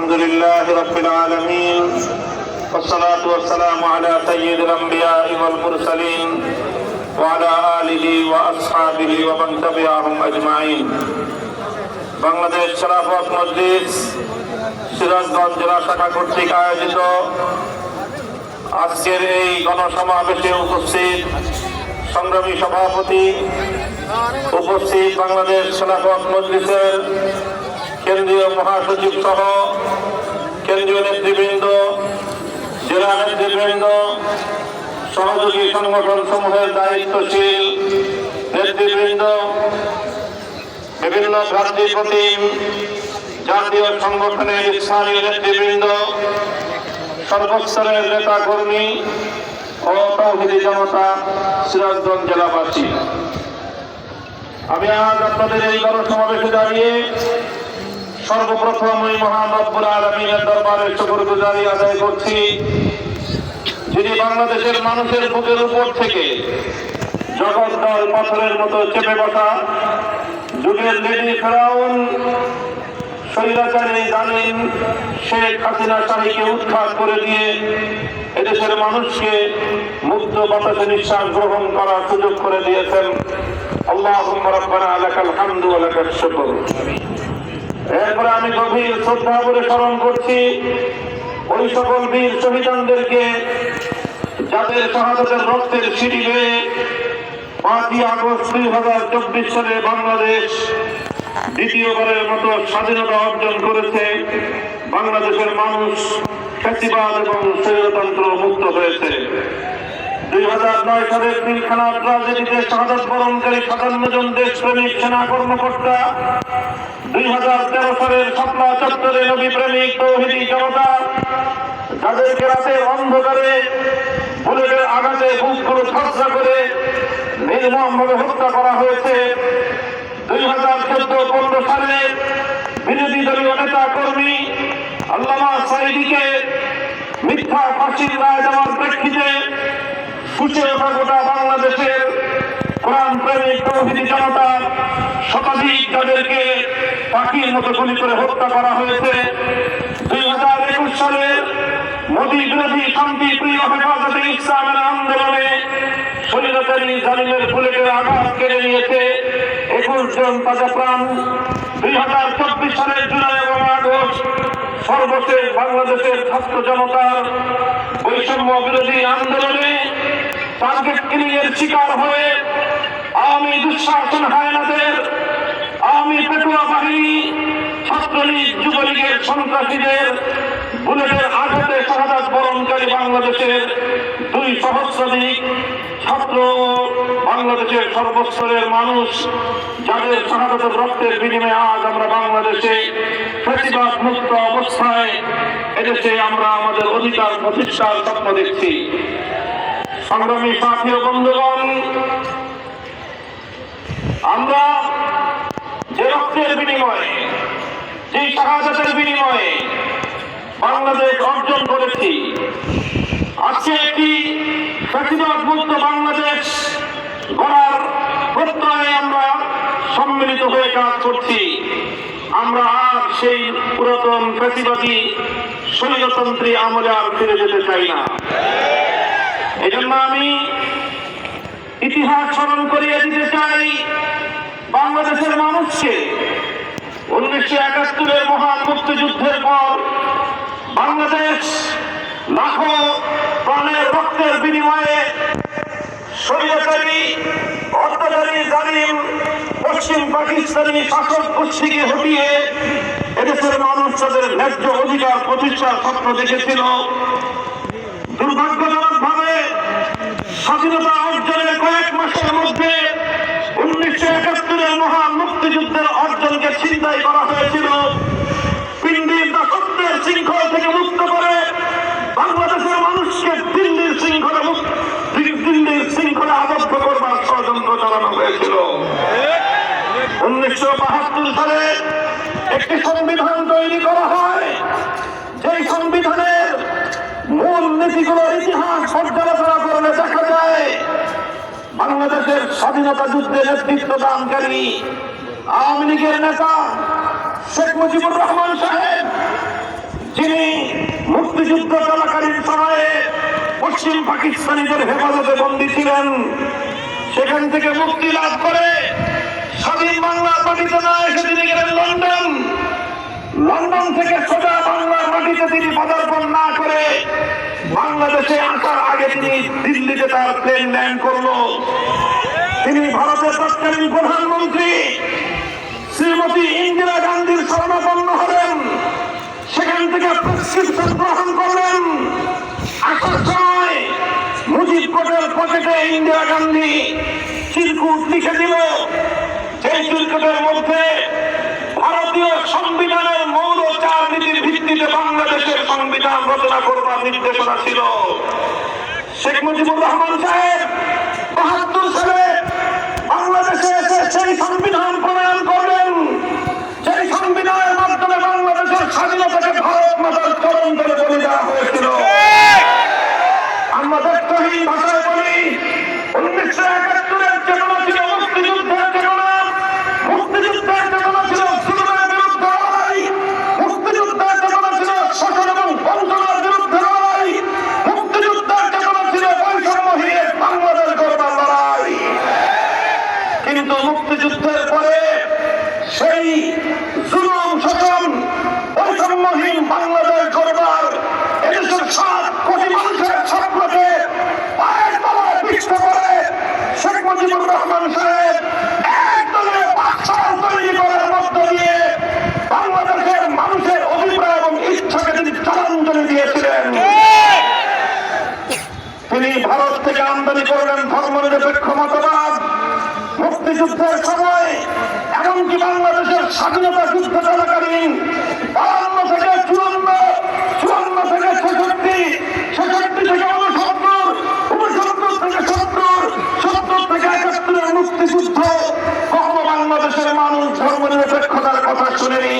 الحمد لله رب العالمين والصلاة والسلام على سيد الأنبياء والمرسلين وعلى آله وأصحابه ومن تبعهم أجمعين বাংলাদেশ খেলাফত মজলিস সিরাজগঞ্জ জেলা শাখা কর্তৃক আয়োজিত আজকের এই গণসমাবেশে উপস্থিত সংগ্রামী সভাপতি উপস্থিত বাংলাদেশ খেলাফত মজলিসের কেন্দ্রীয় মহাসচিব সহ কেন্দ্রীয় নেতৃবৃন্দ, জেলা নেতৃবৃন্দ, সহযোগী সংগঠন সমূহের দায়িত্বশীল নেতৃবৃন্দ, বিভিন্ন ভ্রাতৃ প্রতিম জাতীয় সংগঠনের স্থানীয় নেতৃবৃন্দ, সর্বস্তরের নেতা কর্মী ও তৌহিদি জনতা সিরাজগঞ্জ জেলাবাসী। আমি আজ আপনাদের এই গণসমাবেশে দাঁড়িয়ে সর্বপ্রথম ওই মহান রব্বুল আলমিনের দরবারে শুকর গুজারি আদায় করছি। যিনি বাংলাদেশের মানুষের বুকের উপর থেকে জগৎ পাথরের মতো চেপে বসা, যুগের লেডি ফেরাউন, স্বৈরাচারী জানেন শেখ হাসিনা শাহীকে উৎখাত করে দিয়ে এদেশের মানুষকে মুক্ত বাতাসে নিঃশ্বাস গ্রহণ করার সুযোগ করে দিয়েছেন। আল্লাহ রব্বানা লাকাল হামদু লাকাশ শুকর। এরপরে আমি গভীর শ্রদ্ধা করে স্মরণ করছি ওই সকল বীর শহীদানদেরকে যাদের শাহাদতের রক্তের সিঁড়ি বেয়ে পাঁচই আগস্ট দুই হাজার চব্বিশ সালে বাংলাদেশ দ্বিতীয়বারের মতো স্বাধীনতা অর্জন করেছে, বাংলাদেশের মানুষ ফ্যাসিবাদ এবং স্বৈরতন্ত্র মুক্ত হয়েছে। দুই হাজার নয় সালের পিলখানা ট্রাজেডিতে শাহাদত বরণকারী সাতান্ন জন দেশপ্রেমিক সেনা কর্মকর্তা দুই হাজার তেরো সালের শাপলা চত্বরে নবী প্রেমিক তৌহিদি জনতা যাদেরকে রাতে অন্ধকারে বুলেটের আঘাতে বুকগুলো ঝরঝা করে নির্মমভাবে হত্যা করা হয়েছে। দুই হাজার চোদ্দ পনেরো সালে বিরোধী দলীয় নেতা কর্মী আল্লামা সাইদিকে মিথ্যা ফাঁসির রায় দেওয়ার প্রেক্ষিতে ফুসে ওঠা গোটা বাংলাদেশের কোরআন প্রেমিক তৌহিদি জনতা শতাধিক যাদেরকে পাখির মতো গুলি করে হত্যা করা হয়েছে। দুই হাজার একুশ সালের মোদী বিরোধী শান্তি প্রিয় হেফাজতে ইসলামের আন্দোলনে স্বৈরাচারী জালিমের বুলেটের আঘাত কেড়ে নিয়েছে একুশ জন তাজা প্রাণ। দুই হাজার চব্বিশ সালের জুলাই এবং আগস্ট সর্বশেষ বাংলাদেশের ছাত্র জনতার বৈষম্য বিরোধী আন্দোলনে টার্গেট কিলিং শিকার হয়ে আওয়ামী দুঃশাসন হায়নাদের আওয়ামী পেটুয়া বাহিনী, ছাত্রলীগ যুবলীগের সন্ত্রাসীদের, বুলেটের আঘাতে শাহাদাত বরণকারী বাংলাদেশের দুই সহস্রাধিক ছাত্র, বাংলাদেশের সর্বস্তরের মানুষ, যাদের শাহাদাতের রক্তের বিনিময়ে আজ আমরা বাংলাদেশে প্রতিবাদ মুক্ত অবস্থায়, এদেশে আমরা আমাদের অধিকার প্রতিষ্ঠার স্বপ্ন দেখছি। সংগ্রামী সাথী বন্ধুগণ আমরা যে রক্তের বিনিময়ে, যে শাহাদাতের বিনিময়ে বাংলাদেশ অর্জন করেছি, আজকে একটি ফ্যাসিবাদ মুক্ত বাংলাদেশ গড়ার প্রত্যয়ে আমরা সম্মিলিত হয়ে কাজ করছি। আমরা আর সেই পুরাতন ফ্যাসিবাদী স্বৈরতন্ত্রী আমলে আর ফিরে যেতে চাই না। এই আমি ইতিহাস স্মরণ করিয়ে দিতে চাই বাংলাদেশের মানুষকে। উনিশশো একাত্তরের মহান মুক্তিযুদ্ধের পর বাংলাদেশ লাখো প্রাণের রক্তের বিনিময়ে পশ্চিম পাকিস্তানি এদেশের মানুষ তাদের প্রতিষ্ঠার স্বাধীনতা অর্জনের কয়েক মাসের মধ্যে উনিশশো একাত্তরের মহান মুক্তিযুদ্ধের অর্জনকে ছিনতাই করা হয়েছিল। পিন্ডির দাসত্বের শৃঙ্খল থেকে মুক্ত করে বাংলাদেশের মানুষকে দিল্লির শৃঙ্খলা দিল্লির শৃঙ্খলা আবদ্ধ করবার ষড়যন্ত্র চালানো হয়েছিল। উনিশশো বাহাত্তর সালে একটি সংবিধান তৈরি করা হয়। যেই সংবিধানের মূল নীতিগুলোর ইতিহাস পর্যালোচনা করলে স্বাধীনতা যুদ্ধে নেতৃত্ব দানকারী আওয়ামী লীগের নেতা শেখ মুজিবুর রহমান সাহেব, যিনি মুক্তিযুদ্ধ চলাকালীন সময়ে পশ্চিম পাকিস্তানিদের হেফাজতে বন্দী ছিলেন, সেখান থেকে মুক্তি লাভ করে স্বাধীন বাংলা মাটিতে না এসে তিনি গেলেন লন্ডন। লন্ডন থেকে সোজা বাংলার মাটিতে তিনি পদার্পণ না করে বাংলাদেশে আসার আগে তিনি দিল্লিতে তার প্লেন ল্যান্ড করল। তিনি ভারতের তৎকালীন প্রধানমন্ত্রী। শ্রীমতী ইন্দিরা গান্ধীর স্বর্ণপন্ন হলেন। সেখান থেকে প্রেসক্রিপশন গ্রহণ করলেন। আসার সময় মুজিব কোটের পকেটে ইন্দিরা গান্ধী চিরকুট লিখে দিল, সেই চিরকুটের মধ্যে ভারতীয় সংবিধানের মৌল চার নীতির ভিত্তিতে বাংলাদেশের সংবিধান রচনা করবার নির্দেশনা ছিল। শেখ মুজিবুর রহমান সাহেব বাহাত্তর সালে সেই সংবিধান প্রণয়ন করবেন। সেই সংবিধানের মাধ্যমে বাংলাদেশের স্বাধীনতাকে ভারত মাতার চরণ করে বলে দেওয়া হয়েছিল। আমরা তথ্যহীন ভাষায় বলি উনিশশো একাত্তরের চেতনা ছিল মুক্তিযুদ্ধের চেতনা মুক্তিযুদ্ধের চেতনা ছিল জুলুমের বিরুদ্ধে লড়াই মুক্তিযুদ্ধের চেতনা ছিল শোষণ এবং বঞ্চনার বিরুদ্ধে লড়াই মুক্তিযুদ্ধের চেতনা ছিল বৈষম্যহীন বাংলাদেশ গড়বার লড়াই কিন্তু মুক্তিযুদ্ধের পরে সেই জুলুম শোষণ বৈষম্যহীন বাংলাদেশ গড়বার এদেশের সাত কোটি মানুষের স্বপ্নকে পায়ের তলায় পিষ্ট করে শেখ মুজিবুর রহমান দিয়েছিলেন। তিনি ভারত থেকে আমদানি করলেন ধর্মনিরপেক্ষ মতবাদ। মুক্তিযুদ্ধের সময় এমনকি স্বাধীনতা যুদ্ধ চলাকালীন বাহান্ন থেকে চুয়ান্ন চুয়ান্ন থেকে ছেষট্টি ছেষট্টি থেকে উনসত্তর উনসত্তর থেকে সত্তর সত্তর থেকে একাত্তরের মুক্তিযুদ্ধ কখনো বাংলাদেশের মানুষ ধর্মনিরপেক্ষতার কথা শুনেনি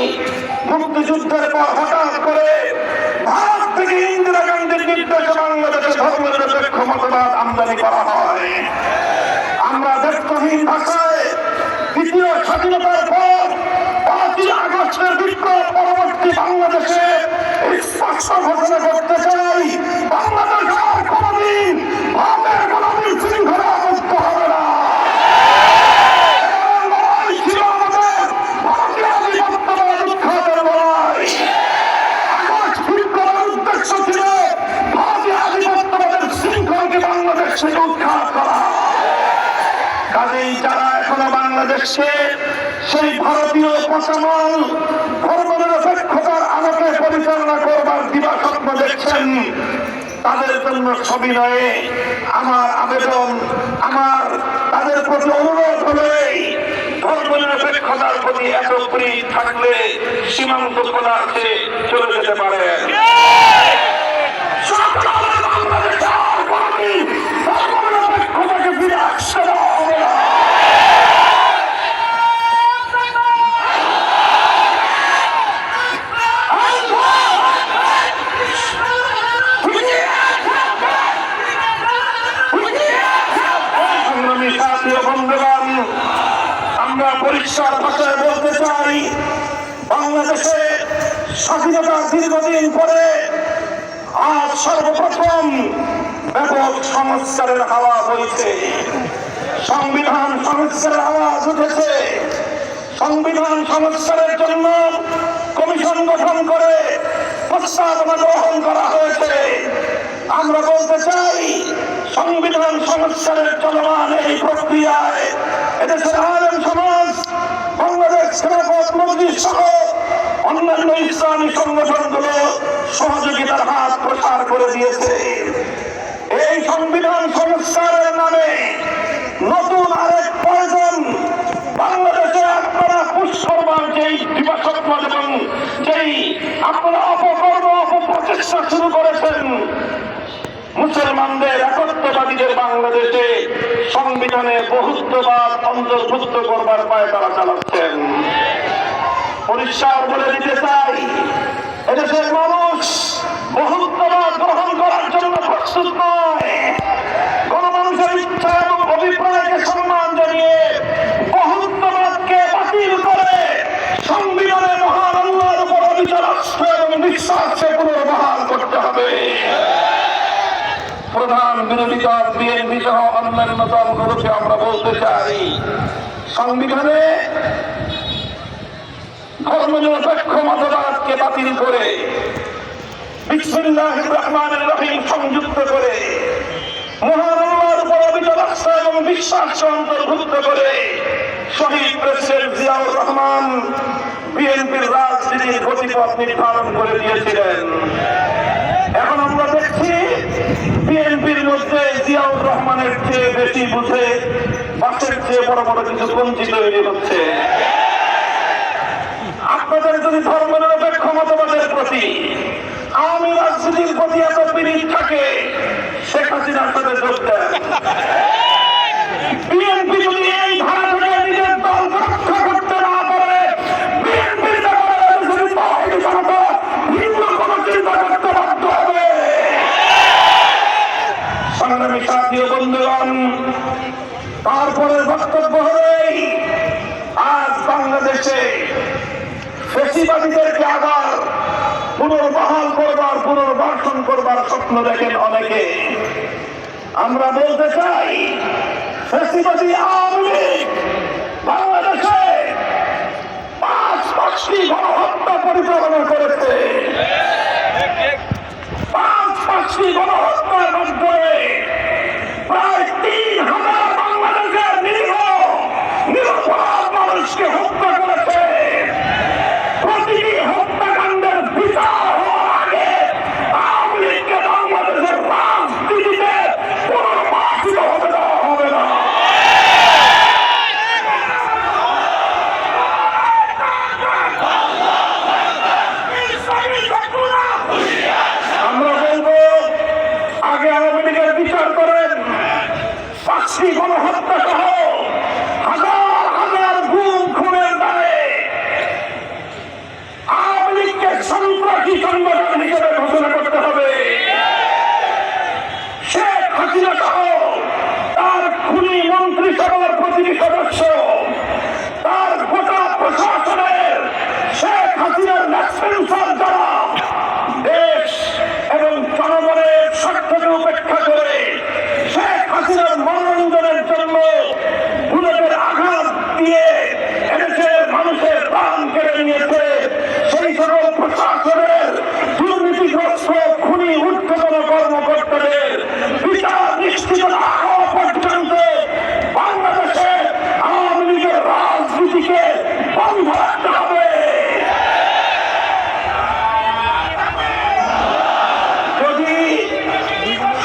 মুক্তিযুদ্ধের পর হঠাৎ করে ভারত থেকে ইন্দিরা গান্ধীর নির্দেশে বাংলাদেশে ধর্মনিরপেক্ষ মতবাদ আমদানি করা হয়। আমরা ব্যক্তহীন ভাষায় দ্বিতীয় স্বাধীনতার পর পাঁচই আগস্টের বিপ্লব পরবর্তী বাংলাদেশে স্পষ্ট ঘোষণা করতে চাই, বাংলাদেশ আর কোনদিন ভারতের কোনদিন শৃঙ্খলা মুক্ত হবে না এই লড়াই ছিল আমাদের ভারতীয় আধিপত্যবাদ উৎখাতের লড়াই আগস্ট বিপ্লবের উদ্দেশ্য ছিল ভারতীয় আধিপত্যবাদের শৃঙ্খলকে বাংলাদেশ থেকে উৎখাত করা কাজেই যারা বাংলাদেশে সেই ভারতীয় পচামল ধর্মনিরপেক্ষতার আলোকে পরিচালনা করবার দিবা স্বপ্ন দেখছেন। তাদের জন্য সবিনয়ে আমার আবেদন, আমার তাদের প্রতি অনুরোধ হলে ধর্মনিরপেক্ষতার প্রতি এত প্রিয় থাকলে সীমান্ত খোলা আছে চলে যেতে পারে। বাংলাদেশে স্বাধীনতার দীর্ঘদিন পরে আজ সর্বপ্রথম ব্যাপক সংস্কারের হাওয়া বইছে। সংবিধান সংস্কারের আওয়াজ উঠেছে। সংবিধান সংস্কারের জন্য কমিশন গঠন করে প্রস্তাবনা গ্রহণ করা হয়েছে। আমরা বলতে চাই, সংবিধান সংস্কারের চলমান এই প্রক্রিয়ায় এদেশের আলেম সমাজ, বাংলাদেশ খেলাফত মজলিস সহ অন্যান্য ইসলামী সংগঠনগুলো সহযোগিতার হাত প্রসার করে দিয়েছে। এই সংবিধান সংস্কারের নামে নতুন আরেক প্রয়োজন। বাংলাদেশে আপনারা পুষ্করবার যেই দিবাসত্ব এবং যেই আপনারা অপকর্ম, অপপ্রচেষ্টা শুরু করেছেন, মুসলমানদের, একত্ববাদীদের বাংলাদেশে সংবিধানে বহুত্ববাদ অন্তর্ভুক্ত করবার পায়ে তারা চালাচ্ছেন। পরিষ্কার বলে দিতে চাই। এদেশের মানুষ বহুত্ববাদ গ্রহণ করার জন্য প্রস্তুত নয়। কোন মানুষের ইচ্ছা এবং অভিপ্রায়কে সম্মান জানিয়ে বহুত্ববাদকে বাতিল করে মহান উপর রাষ্ট্র এবং বিশ্বাসকে পুনর্বহাল করতে হবে। প্রধান বিরোধী দল বিএনপি সহ অন্যান্য দলগুলোকে আমরা বলতে চাই, সংবিধানে মতবাদকে বাতিল করে, বিসমিল্লাহির রহমানির রহিম সংযুক্ত করে মহান আল্লাহর উপর অবিচল আস্থা এবং বিশ্বাসকে অন্তর্ভুক্ত করে রহমান করে দিয়েছিলেন। এখন আমরা দেখছি বিএনপির মধ্যে জিয়াউর রহমানের চেয়ে বেশি বুঝে বাসের চেয়ে বড় বড় কিছু কঞ্চি তৈরি হচ্ছে। আপনাদের যদি ধর্ম নিরপেক্ষ মতবাদের প্রতি আওয়ামী রাজনীতির প্রতি এত পিড়িত থাকে, শেখ হাসিনার সাথে যোগ দেন। যদি না হবে। তারপরে বক্তব্য হলেই আজ বাংলাদেশে ফেসিবাদীদেরকে আবার পুনর্বহাল করবার, পুনর্বাসন করবার স্বপ্ন দেখেন অনেকে। আমরা বলতে চাই পাঁচ পাঁচটি গণহত্যা পরিচালনা করেছে। পাঁচ প্রায় তিন হাজার বাংলাদেশের নিরীহ নিরপরাধ মানুষকে হত্যা করেছে প্রতিটি হত্যাকাণ্ডের বিচার হওয়ার আগে আওয়ামী লীগকে বাংলাদেশের রাজনীতিতে পুনর্বাসিত হতে দেওয়া হবে না আমরা বলব আগে আওয়ামী লীগের বিচার করেন পাঁচটি গণহত্যা সহ হাজার হাজার গুম খুনের দায়ে আওয়ামী লীগকে সন্ত্রাসী সংগঠন হিসেবে ঘোষণা করতে হবে শেখ হাসিনা সহ তার খুনি মন্ত্রিসভার প্রতিটি সদস্য তার গোটা প্রশাসনের শেখ হাসিনার ন্যাশনাল যারা দেশ এবং জনগণের স্বার্থকে উপেক্ষা করে শেখ হাসিনার মনোরঞ্জনের জন্য বুলেটের আঘাত দিয়ে এদেশের মানুষের প্রাণ কেড়ে নিয়েছে সেই সকল প্রশাসনের দুর্নীতিগ্রস্ত খুনি ঊর্ধ্বতন কর্মকর্তাদের বিচার নিশ্চিত না হওয়া পর্যন্ত বাংলাদেশে আওয়ামী লীগের রাজনীতিকে বন্ধ রাখতে হবে যদি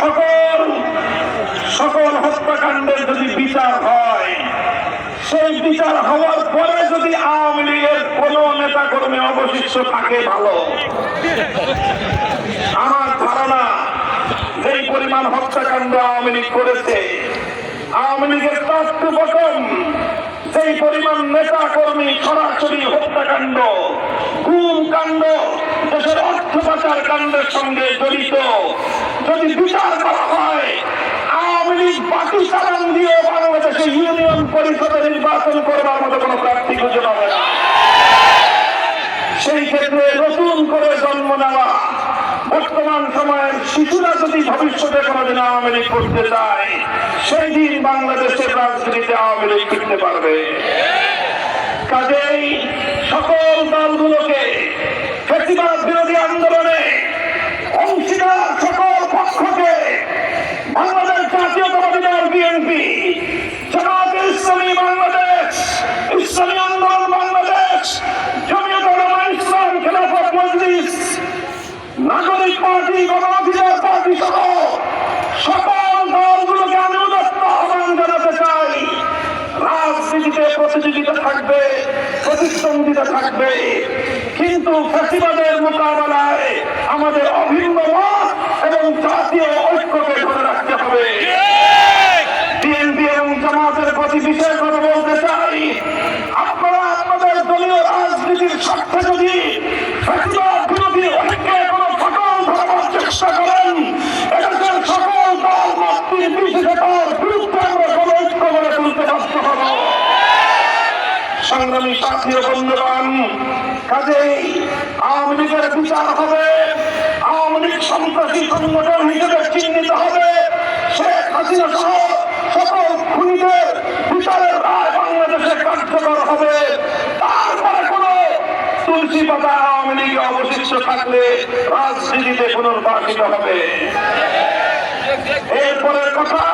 সকল সকল হত্যাকাণ্ডের যদি বিচার হয়, সেই বিচার হওয়ার পরে যদি আওয়ামী লীগের কোন নেতা কর্মী অবশিষ্ট থাকে ভালো। আমার ধারণা, যেই পরিমাণ হত্যাকাণ্ড আওয়ামী লীগ করেছে, আওয়ামী লীগের প্রথম, যেই পরিমাণ নেতা কর্মী সরাসরি হত্যাকাণ্ড গুম কাণ্ড, দেশের অর্থ পাচার কাণ্ডের সঙ্গে জড়িত, যদি বিচার করা হয় লীগ বাকি চালান দিয়ে বাংলাদেশে ইউনিয়ন পরিষদে নির্বাচন করবার মতো কোনো প্রার্থী খুঁজে পাবে না। সেই ক্ষেত্রে নতুন করে জন্ম নেওয়া বর্তমান সময়ের শিশুরা যদি ভবিষ্যতে কোনোদিন আওয়ামী লীগ করতে চায়, সেই দিন বাংলাদেশের রাজনীতিতে আওয়ামী লীগ ফিরতে পারবে। কাজেই সকল দলগুলোকে ফেসিবাদ বিরোধী আন্দোলনে অংশীদার সকল পক্ষকে বাংলাদেশ জাতীয়তাবাদী দল বিএনপি। জামাতে ইসলামী বাংলাদেশ, ইসলামী আন্দোলন বাংলাদেশ জমিয়ত উলামা ইসলাম খেলাফত মজলিস, নাগরিক পার্টি গণঅধিকার পার্টি সহ সকল দলগুলোকে আমি উদাত্ত আহ্বান জানাতে চাই রাজনীতিতে প্রতিযোগিতা থাকবে প্রতিদ্বন্দ্বিতা থাকবে। কিন্তু ফাঁসিবাদের মোকাবেলায় আমাদের অভিন্ন মত এবং জাতীয় ঐক্যকে ধরে রাখতে হবে। বিএনপি এবং জামাতের প্রতি বিশেষ কথা বলতে চাই আপনারা আপনাদের দলীয় রাজনীতির স্বার্থে যদি ফ্যাসিবাদ বিরোধী ঐক্যে কোনো ফটল ধরাবার চেষ্টা করেন এদেশের সকল দল মত নির্বিশেষে তার বিরুদ্ধে আমরা কোনো ঐক্য গড়ে তুলতে বাধ্য হব সংগ্রামী সাথী ও বন্ধুগণ, কাজেই আওয়ামী লীগের বিচার হবে, আওয়ামী লীগ সন্ত্রাসী সংগঠন হিসেবে চিহ্নিত হবে। শেখ হাসিনা সহ সকল খুনিদের বিচারের রায় বাংলাদেশে কার্যকর হবে। তারপরে কোনো তুলসী পাতা আওয়ামী লীগে অবশিষ্ট থাকলে রাজনীতিতে পুনর্বাসিত হবে। এরপরের কথা,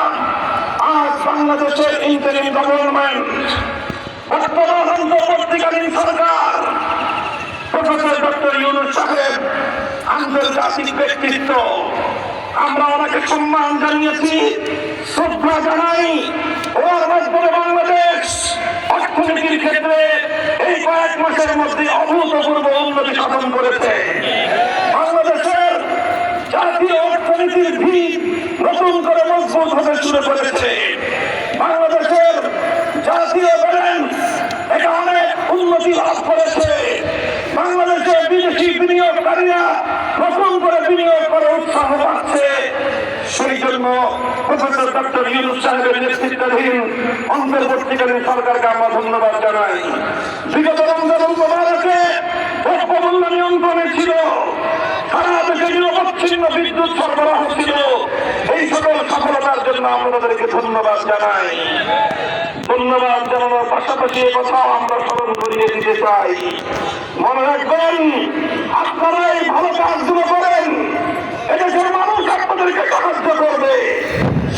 আজ বাংলাদেশের ইন্টারিম গভর্নমেন্ট বর্তমান অন্তর্বর্তীকালীন সরকার, প্রফেসর ডক্টর ইউনুস সাহেব, আন্তর্জাতিক ব্যক্তিত্ব। আমরা ওনাকে সম্মান জানিয়েছি, শ্রদ্ধা জানাই। ওর মাধ্যমে বাংলাদেশ, অর্থনীতির এই কয়েক মধ্যে অভূতপূর্ব উন্নতি করেছে। বাংলাদেশের জাতীয় অর্থনীতির নতুন করে মজবুত হতে শুরু করেছে বাংলাদেশের জাতীয় ব্যালেন্স এটা অনেক উন্নতি লাভ করেছে। বাংলাদেশে বিদেশি বিনিয়োগকারীরা নতুন করে বিনিয়োগ করে উৎসাহ পাচ্ছে। সেই জন্য প্রফেসর ডক্টর ইউনুস সাহেবের নেতৃত্বাধীন অন্তর্বর্তীকালীন সরকারকে আমরা ধন্যবাদ জানাই। বিগত রমজান উপমারাকে দ্রব্যমূল্য নিয়ন্ত্রণে ছিল। সারা দেশে নিরবচ্ছিন্ন বিদ্যুৎ সরবরাহ ছিল। এই সকল সফলতার জন্য আমরা তাদেরকে ধন্যবাদ জানাই। ধন্যবাদ জানানোর পাশাপাশি কথা আমরা স্মরণ করিয়ে দিতে চাই। মনে রাখবেন, আপনারা এই ভালো কাজগুলো করেন, এদেশের মানুষ আপনাদেরকে সাহায্য করবে,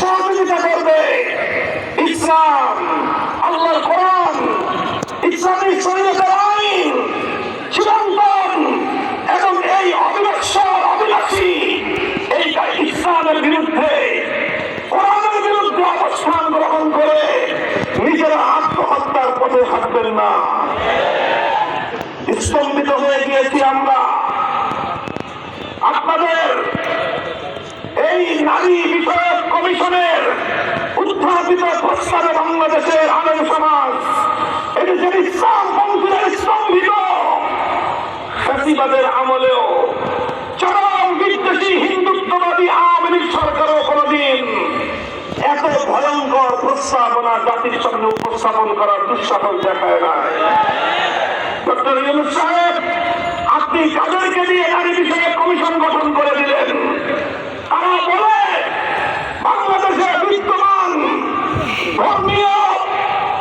সহযোগিতা করবে। ইসলাম, আল্লাহর কোরআন ইসলামিক শরীয়তের আইন চিরন্তন এবং এই অবিনশ্বর অবিনাশী এইটা ইসলামের বিরুদ্ধে কোরআনের বিরুদ্ধে অবস্থান গ্রহণ করে নিজেরা আত্মহত্যার পথে হাঁটবেন না। স্তম্ভিত হয়ে গিয়েছি আমরা। আপনাদের এই নারী বিষয়ক কমিশনের উত্থাপিত প্রস্তাবে বাংলাদেশের আনন্দ সমাজ এদেশের ইসলাম পন্থীরা স্তম্ভিত আমলেও চরম বিদ্বেষী হিন্দুত্ববাদী আওয়ামী লীগ সরকারও কোনদিন এত প্রস্তাবনা জাতির সামনে উপস্থাপন করার দুঃসাহস দেখায় না। ডক্টর সাহেব, আপনি কাদেরকে দিয়ে নারী বিষয়ে কমিশন গঠন করে দিলেন? তারা বলে, বাংলাদেশে বিদ্যমান ধর্মীয়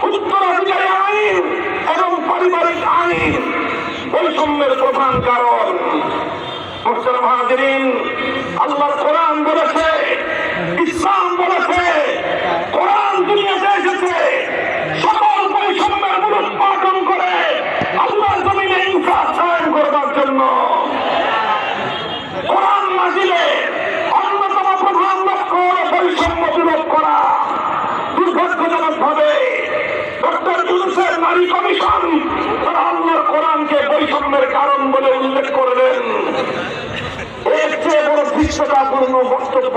উত্তরাধিকারী আইন এবং পারিবারিক আইন বৈষম্যের প্রধান কারণ। মুসলিম হাজিরিন আল্লাহর কোরআন বলেছে, ইসলাম বলেছে কোরআন দুনিয়াতে এসেছে সকল বৈষম্যের মূলোৎপাদন করে আল্লাহর জমিনে ইনসাফ কায়েম করবার জন্য কোরআন নাজিলে অন্যতম প্রধান লক্ষ্য হল বৈষম্য বিরোধ করা দুর্ভাগ্যজনক ভাবে ডক্টর ইউনুসের নারী কমিশন তারা আল্লাহর কোরআনকে বৈষম্যের কারণ বলে উল্লেখ করলেন এর চেয়ে বড় বিশ্বতাপূর্ণ বক্তব্য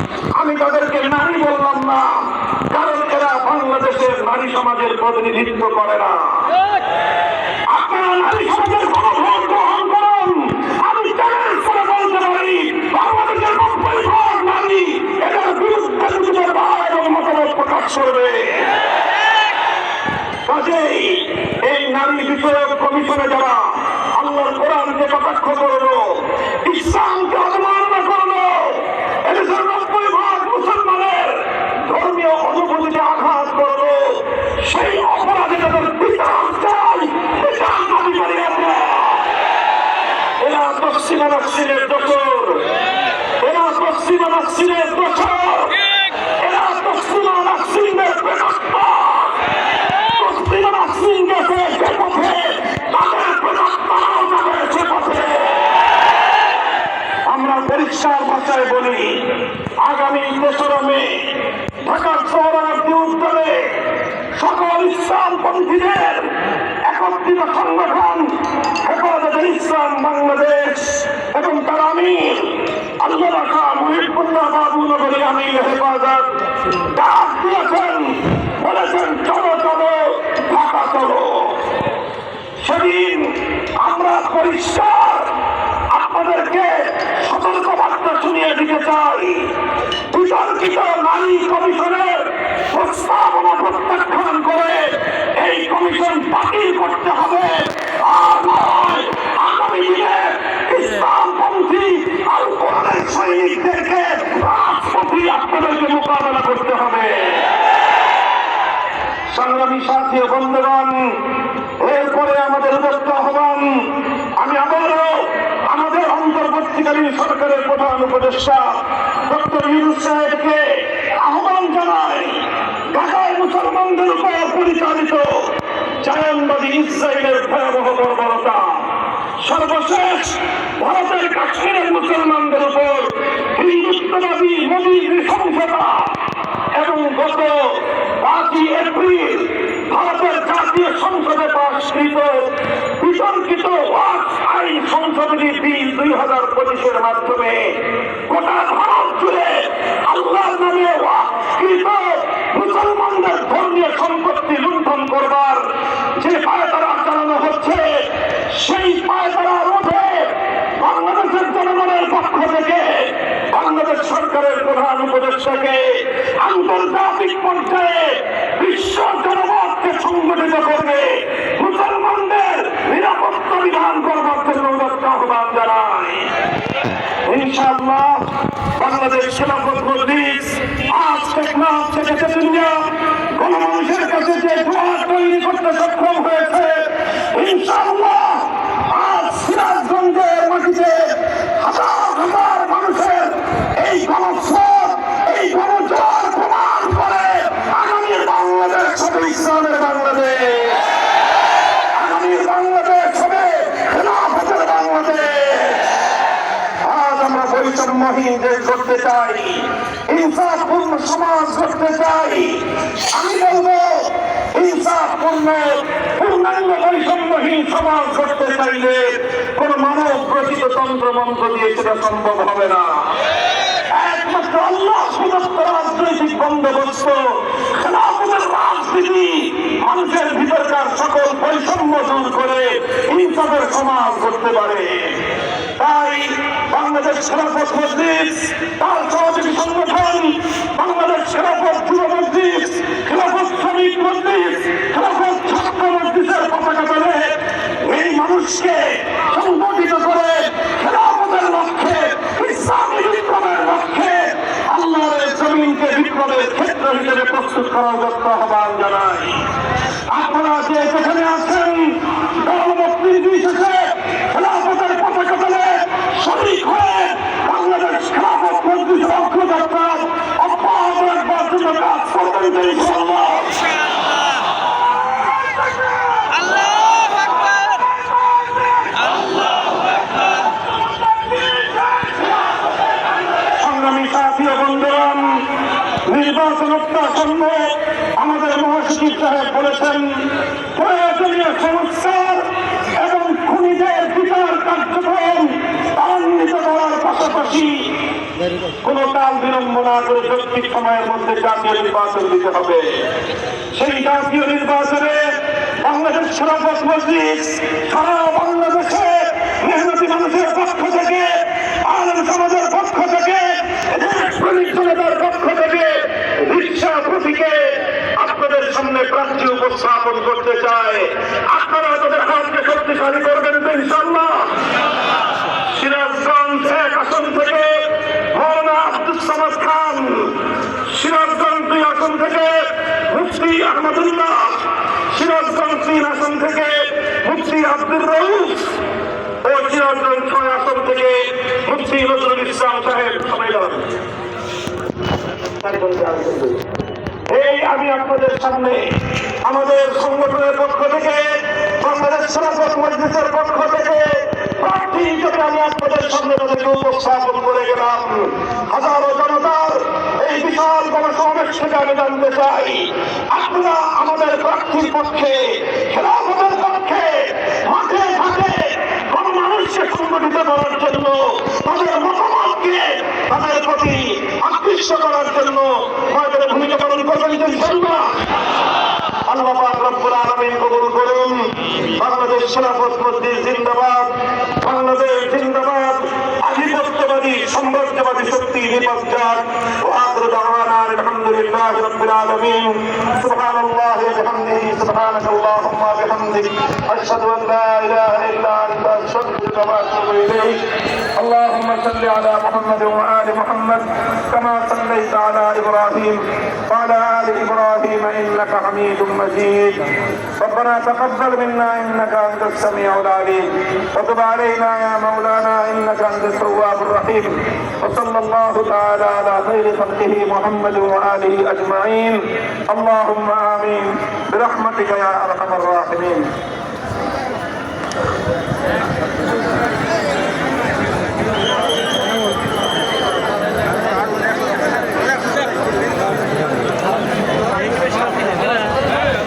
আমি তাদেরকে নারী বললাম না, কারণ এরা বাংলাদেশের নারী সমাজের প্রতিনিধিত্ব করে না। বিরুদ্ধে প্রকাশ করবে। এই যারা আল্লাহর কোরআনকে কটাক্ষ করল ইসলামকে পশ্চিমা নাসিনের ওরা পশ্চিমা নাসিনের দোষর সতর্ক বার্তা শুনিয়ে দিতে চাই। বিতর্কিত করে এই কমিশন বাতিল আপনাদেরকে মোকাবেলা করতে হবে। সংগ্রামী সাথী বন্ধুগণ এরপরে আমাদের উদ্যোক্ত আহ্বান আমি আবারও আমাদের অন্তর্বর্তীকালীন সরকারের প্রধান উপদেষ্টা ডক্টর ইউনুস সাহেবকে আহ্বান জানাই ঢাকায় মুসলমানদের উপর পরিচালিত জায়নবাদী ইসরায়েলের ভয়াবহ বর্বরতা সর্বশেষ ভারতের কাশ্মীরের মুসলমানদের উপর হিন্দুত্ববাদী মোদীর নৃশংসতা। এবং গত পাঁচই এপ্রিল ভারতের জাতীয় সংসদে পাশকৃত বিতর্কিত আইন সংশোধনী বিল দুই হাজার পঁচিশের মাধ্যমে গোটা ভারত জুড়ে আল্লাহর নামে মুসলমানদের ধর্মীয় সম্পত্তি লুণ্ঠন করবার যে পায়তারা চালানো হচ্ছে, সেই পায়তারা রোধে বাংলাদেশের জনগণের পক্ষ থেকে বাংলাদেশ সরকারের প্রধান উপদেষ্টাকে আন্তর্জাতিক পর্যায়ে বিশ্ব জনমতকে সংগঠিত করবে। মুসলমানদের নিরাপত্তা বিধান করবার জন্য উদাত্ত আহ্বান জানায় ইনশাআল্লাহ বাংলাদেশ খেলাফত মজলিস আজ টেকনাফ থেকে তেতুলিয়া গণমানুষের কাছে যে দোয়া তৈরি করতে সক্ষম হয়েছে, ইনশাআল্লাহ আজ সিরাজগঞ্জের মাটিতে হাজার করতে চাই ইনসাফপূর্ণ সমাজ করতে চাই। আমি বলব ইনসাফপূর্ণ পূর্ণাঙ্গ বৈষম্যহীন সমাজ করতে চাইলে কোন মানব প্রচিত তন্ত্র মন্ত্র দিয়ে সেটা সম্ভব হবে না। মানুষের ভিতরকার সকল বৈষম্য দূর করে ইনসাফের সমাজ করতে পারে। তাই বাংলাদেশ খেলাফত মসজিদ তার সহযোগী সংগঠন বাংলাদেশ খেলাফত যুব মসজিদ খেলাফত শ্রমিক মসজিদ খেলাফত ছাত্র মসজিদের পতাকা তোলে এই মানুষকে সংগঠিত করে খেলাফতের লক্ষ্যে, ইসলামী বিপ্লবের লক্ষ্যে আল্লাহর জমিনকে বিপ্লবের ক্ষেত্র হিসেবে প্রস্তুত করার যত্ন আহ্বান জানাই আপনারা যে যেখানে আছেন ধর্মমুক্তি নির্বিশেষে খেলাফতের পতাকা তোলে শরিক হয়ে বাংলাদেশ খেলাফত মন্ত্রীর অগ্রযাত্রা অব্যাহত রাখবার জন্য কাজ করবেন তো ইনশাআল্লাহ আল্লাহু আকবার সংগ্রামী সাথী ও বন্ধুগণ নির্বাচন অত্যাসন্ন আমাদের মহাসচিব সাহেব বলেছেন প্রয়োজনীয় সংস্কার এবং খুনিদের বিচার কার্যক্রম ত্বরান্বিত করার পাশাপাশি কোন কাল বিলম্ব না করে যৌক্তিক সময়ের মধ্যে জাতীয় নির্বাচন দিতে হবে। সেই জাতীয় নির্বাচনে বাংলাদেশ খেলাফত মসজিদ সারা বাংলাদেশে মেহনতি মানুষের পক্ষ থেকে আলম সমাজের পক্ষ থেকে শ্রমিক জনতার পক্ষ থেকে রিক্সা প্রতীকে আপনাদের সামনে প্রার্থী উপস্থাপন করতে চায় আপনারা তাদের হাতকে শক্তিশালী করবেন তো ইনশাল্লাহ সিরাজগঞ্জ এক আসন থেকে মৌলানা আব্দুল সামাদ খান সিরাজগঞ্জ দুই আসন থেকে মুফতি আহমদুল্লাহ সিরাজগঞ্জ তিন আসন থেকে মুফতি আব্দুর রউফ ও সিরাজগঞ্জ ছয় আসন থেকে মুফতি নজরুল ইসলাম সাহেব সবাই। এই আমি আপনাদের সামনে আমাদের সংগঠনের পক্ষ থেকে, বাংলাদেশ খেলাফত মজলিসের পক্ষ থেকে প্রার্থী হিসেবে আমি আপনাদের সামনে তাদেরকে উপস্থাপন করে গেলাম। হাজারো জনতার এই বিশাল গণসমাবেশ থেকে আমি জানতে চাই, আপনারা আমাদের প্রার্থীর পক্ষে, খেলাফতের পক্ষে, মাঠে ঘাটে গণমানুষকে সংগঠিত করার জন্য তাদের মতামতকে তাদের প্রতি আকৃষ্ট করার জন্য ময়দানে ভূমিকা পালন করবেন ইনশাআল্লাহ আল্লাহ পাক রব্বুল আলামিন কবুল করুন। বাংলাদেশ খেলাফত মসজিদ জিন্দাবাদ। বাংলাদেশ জিন্দাবাদ। আধিপত্যবাদী, সাম্রাজ্যবাদী শক্তি ওয়া আখিরু দাওয়ানা আলহামদুলিল্লাহি রাব্বিল আলামিন। সুবহানাল্লাহি ওয়া বিহামদিহি, সুবহানাকাল্লাহুম্মা ওয়া বিহামদিক আশহাদু আন লা ইলাহা ইল্লা আনতা আস্তাগফিরুকা ওয়া আতুবু ইলাইক اللهم صل على محمد وآل محمد كما صليت على إبراهيم وعلى آل إبراهيم إنك حميد مجيد. ربنا تقبل منا إنك أنت السميع العليم. وتب علينا يا مولانا إنك أنت التواب الرحيم. وصلى الله تعالى على خير خلقه محمد وآله أجمعين. اللهم آمين. برحمتك يا أرحم الراحمين.